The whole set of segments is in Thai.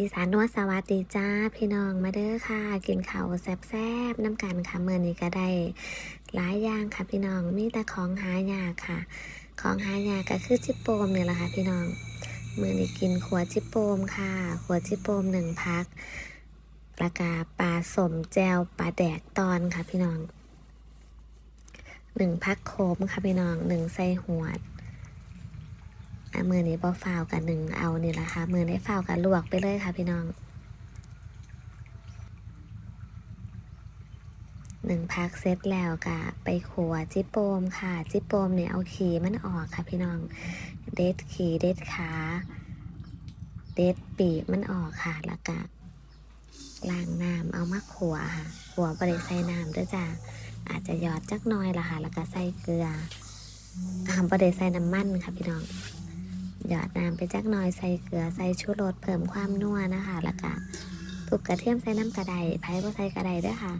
อีสานัวสวัสดีจ้าพี่น้องมาเด้อค่ะ กินข้าวแซ่บๆน้ำกันค่ะเมื่อนี้ก็ได้หลายอย่างค่ะพี่น้องมีแต่ของหายากค่ะ ของหายากก็คือจิปโปมเนี่ยแหละค่ะพี่น้องเมื่อนี้กินขวดจิปโปมค่ะขวดจิปโปมหนึ่งพักแล้วก็ปลาสมแจวปลาแดกตอนค่ะพี่น้องหนึ่งพักโคมค่ะพี่น้องหนึ่งใส่หัว อะมือนี้บ่ฟาวกับหนึ่งเอานี่แหละค่ะ มือได้ฟาวกับลวกไปเลยค่ะพี่น้องหนึ่งพักเซตแล้วกะไปขัวจิโปมค่ะ จิโปมเนี่ยเอาขีมันออกค่ะพี่น้อง เด็ดขีเด็ดขา เด็ดปีกมันออกค่ะ แล้วก็ล้างน้ำเอามาขัวค่ะ ขัวบริใส่น้ำด้วยจ้ะอาจจะหยอดจักน้อยละค่ะ แล้วก็ใส่เกลืออ่าบริใส่น้ำมันค่ะพี่น้อง หยอดน้ำไปจักหน่อยใส่เกลือใส่ชูรสเพิ่มความนัวนะคะ แล้วก็ทุบกระเทียมใส่น้ำกระไดไผ่บ่ใส่กระไดด้วยค่ะ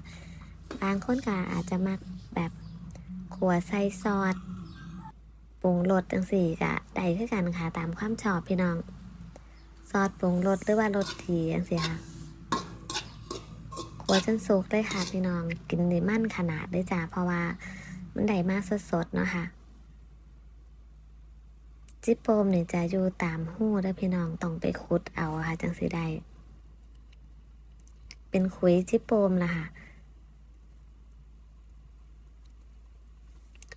บางคนก็อาจจะมักแบบขัวใส่ซอสปรุงรสจังสี่กะใดคือกันค่ะตามความชอบพี่น้อง ซอสปรุงรสหรือว่ารสทีจังสี่ค่ะขัวจนสุกเลยค่ะพี่น้องกินได้มั่นขนาดเลยจ้าเพราะว่ามันได้มาสดๆเนาะค่ะ จิโปมเนี่ยจะอยู่ตามหู้ได้อพี่น้องต้องไปขุดเอาค่ะจังสีได้ เป็นขุยจิโปมล่ะค่ะ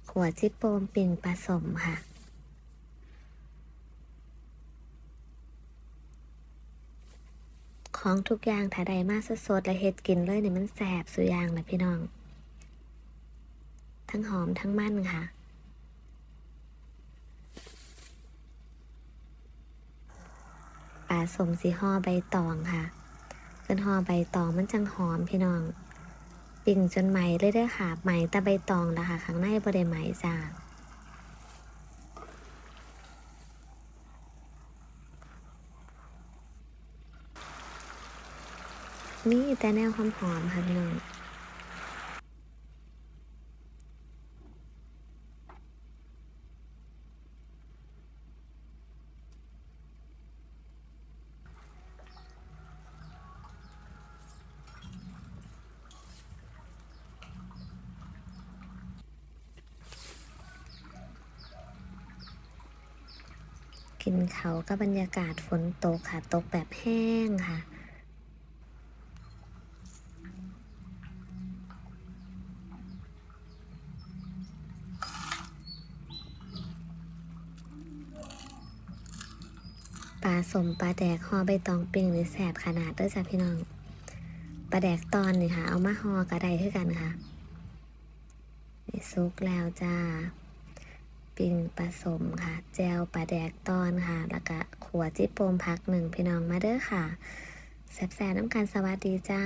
ขวดจิโปมปิ่งผสมค่ะของทุกอย่างถ้าใดมาสดๆและเฮ็ดกินเลยเนี่ยมันแสบสุดอย่างแหละพี่น้อง ทั้งหอมทั้งมันค่ะ ปลา สมสีห่อใบตองค่ะเป็นห่อใบตองมันจังหอมพี่น้อง ปิ่งจนไหมเลยเด้อค่ะไหมแต่ใบตองนะคะข้างในบ่ได้ไหมจ้ามีแต่แนวความหอมค่ะพี่น้อง กินเขาก็บรรยากาศฝนตกค่ะ ตกแบบแห้งค่ะปลาสมปลาแดกห่อใบตองปิ่งหรือแสบขนาดด้อจ้ะพี่น้องปลาแดกตอนนี่ค่ะ เอามาห่อกระไดคือกันค่ะซุกแล้วจ้า ปิ้งผสมค่ะ แจวปลาแดกตอนค่ะ แล้วก็ขัวจิโปมพักหนึ่งพี่น้องมาเด้อค่ะ แซ่บๆน้ำกันสวัสดีจ้า